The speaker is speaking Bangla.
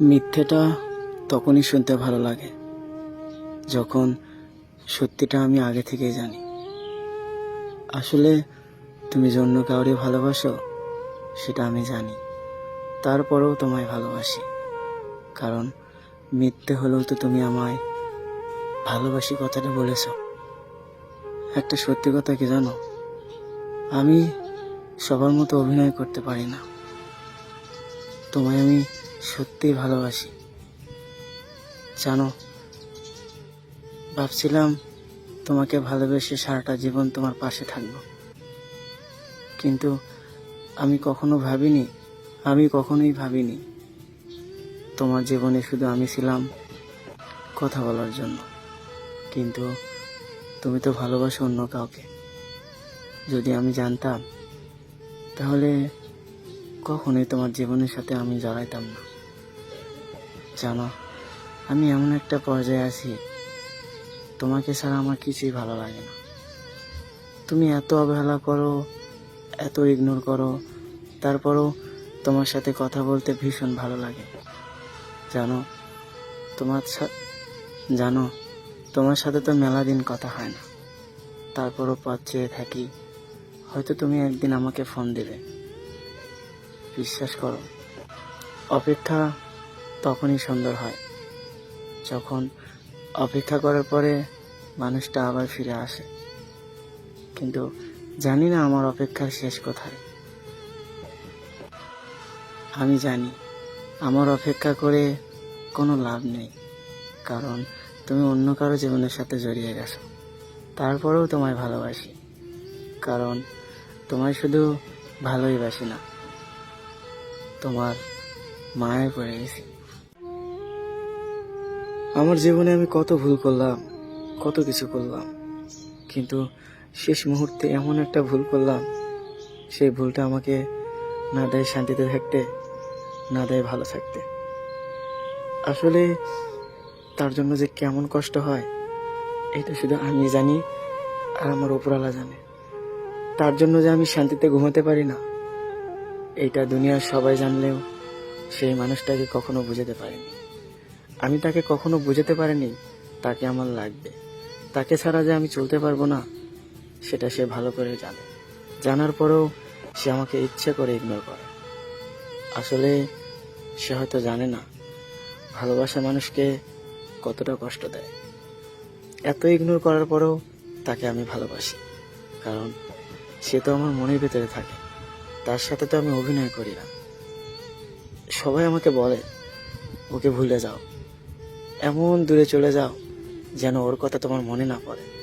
মিথ্যেটা তখনই শুনতে ভালো লাগে, যখন সত্যিটা আমি আগে থেকেই জানি। আসলে তুমি জন্য কাউরে ভালোবাসো, সেটা আমি জানি। তারপরেও তোমায় ভালোবাসি। কারণ মিথ্যে হলেও তো তুমি আমায় ভালোবাসি কথাটা বলেছ। একটা সত্যি কথা কি জানো? আমি সবার মতো অভিনয় করতে পারি না। তোমায় আমি সত্যিই ভালোবাসি। জানো, ভাবছিলাম তোমাকে ভালোবেসে সারাটা জীবন তোমার পাশে থাকব। কিন্তু আমি কখনো ভাবিনি, আমি কখনোই ভাবিনি তোমার জীবনে শুধু আমি ছিলাম কথা বলার জন্য। কিন্তু তুমি তো ভালোবাসো অন্য কাউকে। যদি আমি জানতাম, তাহলে কখনোই তোমার জীবনের সাথে আমি জড়াইতাম না। জানো, আমি এমন একটা পর্যায়ে আছি, তোমাকে ছাড়া আমার কিছুই ভালো লাগে না। তুমি এত অবহেলা করো, এত ইগনোর করো, তারপরও তোমার সাথে কথা বলতে ভীষণ ভালো লাগে। জানো, তোমার জানো, তোমার সাথে তো মেলা দিন কথা হয় না। তারপরও পথ চেয়ে থাকি, হয়তো তুমি একদিন আমাকে ফোন দেবে। বিশ্বাস করো, অপেক্ষা তখনই সুন্দর হয়। যখন অপেক্ষা করার পরে মানুষটা আবার ফিরে আসে। কিন্তু জানি না আমার অপেক্ষার শেষ কোথায়। আমি জানি, আমার অপেক্ষা করে কোনো লাভ নেই। কারণ তুমি অন্য কারও জীবনের সাথে জড়িয়ে গেছো। তারপরেও তোমায় ভালোবাসি। কারণ তোমায় শুধু ভালোই বাসি না, তোমার মায়ে পড়ে গেছি। আমার জীবনে আমি কত ভুল করলাম, কত কিছু করলাম, কিন্তু শেষ মুহূর্তে এমন একটা ভুল করলাম, সেই ভুলটা আমাকে না দেয় শান্তিতে থাকতে, না দেয় ভালো থাকতে। আসলে তার জন্য যে কেমন কষ্ট হয়, এটা শুধু আমি জানি আর আমার উপরালা জানে। তার জন্য যে আমি শান্তিতে ঘুমাতে পারি না এইটা দুনিয়ার সবাই জানলেও সেই মানুষটাকে কখনো বুঝাতে পারিনি। আমি তাকে কখনো বুঝাতে পারিনি, তাকে আমার লাগবে। তাকে ছাড়া যে আমি চলতে পারব না, সেটা সে ভালো করে জানে। জানার পরেও সে আমাকে ইচ্ছে করে ইগনোর করে। আসলে সে হয়তো জানে না, ভালোবাসা মানুষকে কতটা কষ্ট দেয়। এত ইগনোর করার পরেও তাকে আমি ভালোবাসি, কারণ সে তো আমার মনের ভিতরে থাকে, তার সাথে তো আমি অভিনয় করি না। সবাই আমাকে বলে, ওকে ভুলে যাও। এমন দূরে চলে যাও যেন ওর কথা তোমার মনে না পড়ে।